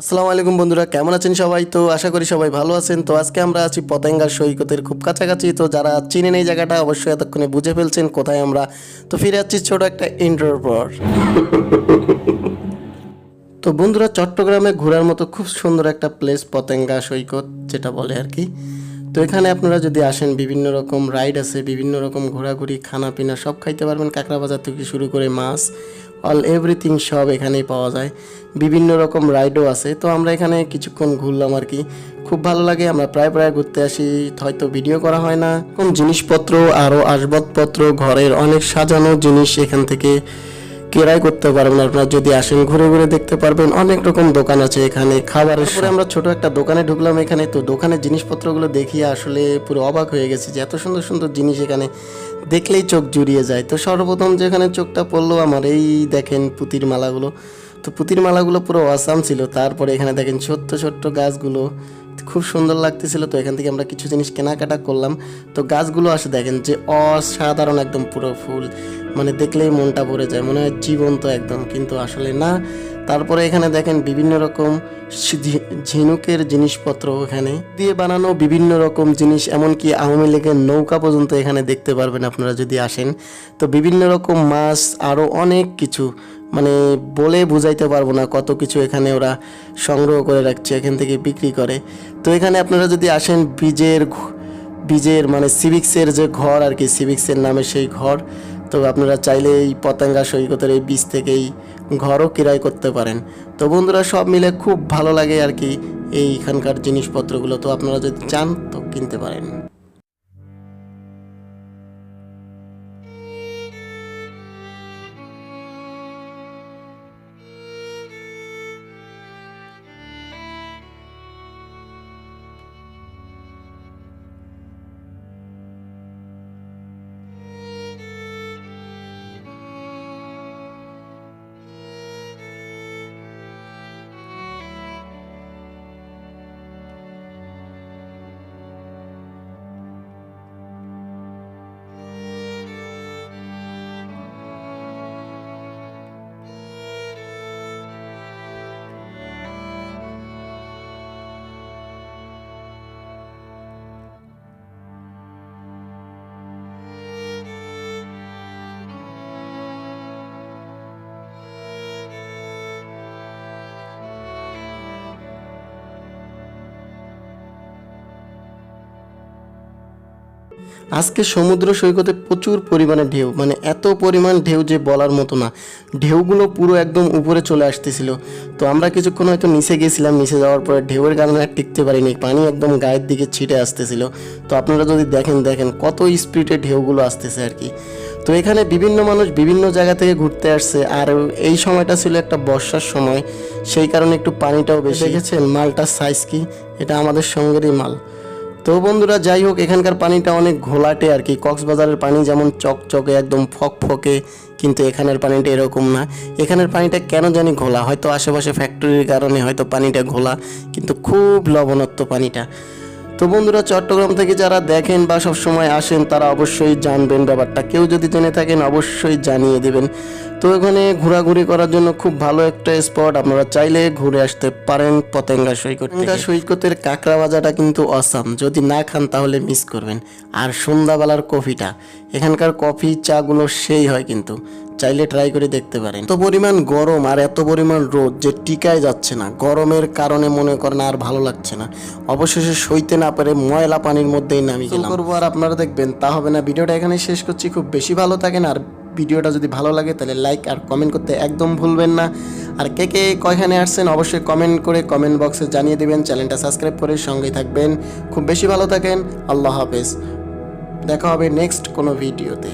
আসসালামু আলাইকুম বন্ধুরা কেমন আছেন সবাই? তো আশা করি সবাই ভালো আছেন। তো আজকে আমরা আছি পতেঙ্গার সৈকতের খুব কাছাকাছি। তো যারা চিনেন এই জায়গাটা অবশ্যই এতক্ষণে বুঝে ফেলছেন কোথায় আমরা। তো ফিরে যাচ্ছি ছোট একটা ইন্টার পর। তো বন্ধুরা চট্টগ্রামে ঘোরার মতো খুব সুন্দর একটা প্লেস পতেঙ্গা সৈকত যেটা বলে আর কি। তো এখানে আপনারা যদি আসেন বিভিন্ন রকম রাইড আছে বিভিন্ন রকম ঘোরাঘুরি খানা পিনা সব খাইতে পারবেন। কাঁকড়া বাজার থেকে শুরু করে মাছ অল এভরিথিং সব এখানেই পাওয়া যায়। বিভিন্ন রকম রাইডও আছে। তো আমরা এখানে কিছুক্ষণ ঘুরলাম আর কি। খুব ভালো লাগে। আমরা প্রায় প্রায় ঘুরতে আসি। হয়তো ভিডিও করা হয় না। কোন জিনিসপত্র আরও আসবাবপত্র, ঘরের অনেক সাজানো জিনিস এখান থেকে কেরাই করতে পারবেন আপনারা যদি আসেন ঘুরে ঘুরে দেখতে পারবেন অনেক রকম দোকান আছে এখানে খাবারের পরে আমরা ছোট একটা দোকানে ঢুকলাম এখানে। তো দোকানের জিনিসপত্রগুলো দেখিয়ে আসলে পুরো অবাক হয়ে গেছি যে এত সুন্দর সুন্দর জিনিস এখানে। দেখলেই চোখ জুড়িয়ে যায়। তো সর্বপ্রথম যেখানে চোখটা পড়ল আমার এই দেখেন পুতির মালাগুলো। তো পুতির মালাগুলো পুরো অসাম ছিল। তারপরে এখানে দেখেন ছোট্ট ছোট্ট গাছগুলো খুব সুন্দর লাগতেছিল। তো এখান থেকে আমরা কিছু জিনিস কেনাকাটা করলাম। তো গাছগুলো আসে দেখেন যে অসাধারণ একদম পুরো ফুল। মানে দেখলেই মনটা ভরে যায়, মনে হয় জীবন্ত একদম, কিন্তু আসলে না। তারপরে এখানে দেখেন বিভিন্ন রকম ঝিনুকের জিনিসপত্র এখানে দিয়ে বানানো বিভিন্ন রকম জিনিস, এমনকি আওয়ামী লীগের নৌকা পর্যন্ত এখানে দেখতে পারবেন আপনারা যদি আসেন। তো বিভিন্ন রকম মাছ আরও অনেক কিছু মানে বলে বুঝাইতে পারব না কত কিছু এখানে ওরা সংগ্রহ করে রাখছে, এখান থেকে বিক্রি করে। তো এখানে আপনারা যদি আসেন বীজের বীজের মানে সিভিক্সের যে ঘর আর কি সিভিক্সের নামে সেই ঘর তো আপনারা চাইলে এই পতেঙ্গা সৈকতের এই বীজ থেকেই ঘরও কিরায় করতে পারেন। তো বন্ধুরা, সব মিলে খুব ভালো লাগে আর কি এইখানকার জিনিসপত্রগুলো। তো আপনারা যদি চান, তো কিনতে পারেন। আজকে সমুদ্র সৈকতে প্রচুর পরিমাণে ঢেউ মানে এত পরিমাণ ঢেউ যে বলার মতো না। ঢেউগুলো পুরো একদম উপরে চলে আসতেছিল। তো আমরা কিছুক্ষণ হয়তো নিচে গেছিলাম নিচে যাওয়ার পরে ঢেউয়ের কারণে আর টিকতে পারিনি পানি একদম গায়ের দিকে ছিটে আসতেছিল। তো আপনারা যদি দেখেন দেখেন কত স্পিডে ঢেউগুলো আসতেছে আর কি। তো এখানে বিভিন্ন মানুষ বিভিন্ন জায়গা থেকে ঘুরতে আসছে আর এই সময়টা ছিল একটা বর্ষার সময়। সেই কারণে একটু পানিটাও বেশি। দেখেছেন? মালটার সাইজ কি? এটা আমাদের সঙ্গেরই মাল। তো বন্ধুরা, যাই হোক, এখানকার পানিটা অনেক ঘোলাটে আর কি। কক্সবাজারের পানি যেমন চকচকে, একদম ফকফকে, কিন্তু এখানের পানিটা এরকম না। এখানের পানিটা কেন জানি ঘোলা? হয়তো আশেপাশে ফ্যাক্টরির কারণে হয়তো পানিটা ঘোলা, কিন্তু খুব লবণাক্ত পানিটা। তো বন্ধুরা, চট্টগ্রাম থেকে যারা দেখেন বা সব সময় আসেন, তারা অবশ্যই জানবেন ব্যাপারটা। কেউ যদি জেনে থাকেন, অবশ্যই জানিয়ে দেবেন। তো এখানে ঘোরাঘুরি করার জন্য খুব ভালো একটা স্পট আপনারা চাইলে ঘুরে আসতে পারেন পতেঙ্গা সৈকত পতেঙ্গা সৈকতের কাঁকড়া ভাজাটা কিন্তু অসাম যদি না খান তাহলে মিস করবেন। আর সন্ধ্যাবেলার কফিটা এখানকার কফি চাগুলো সেই হয় কিন্তু। চাইলে ট্রাই করে দেখতে পারেন। এত পরিমাণ গরম আর এত পরিমাণ রোদ যে টিকায় যাচ্ছে না। গরমের কারণে মনে করেন আর ভালো লাগছে না। অবশেষে সইতে না পারে ময়লা পানির মধ্যেই নামি গেলাম। করব আর আপনারা দেখবেন। তা হবে না। ভিডিওটা এখানে শেষ করছি। খুব বেশি ভালো থাকেন আর ভিডিওটা যদি ভালো লাগে, তাহলে লাইক আর কমেন্ট করতে একদম ভুলবেন না। আর কে কে কয়খানে আসছেন, অবশ্যই কমেন্ট করে কমেন্ট বক্সে জানিয়ে দেবেন। চ্যানেলটা সাবস্ক্রাইব করে সঙ্গেই থাকবেন। খুব বেশি ভালো থাকেন, আল্লাহ হাফেজ। দেখা হবে নেক্সট কোনো ভিডিওতে।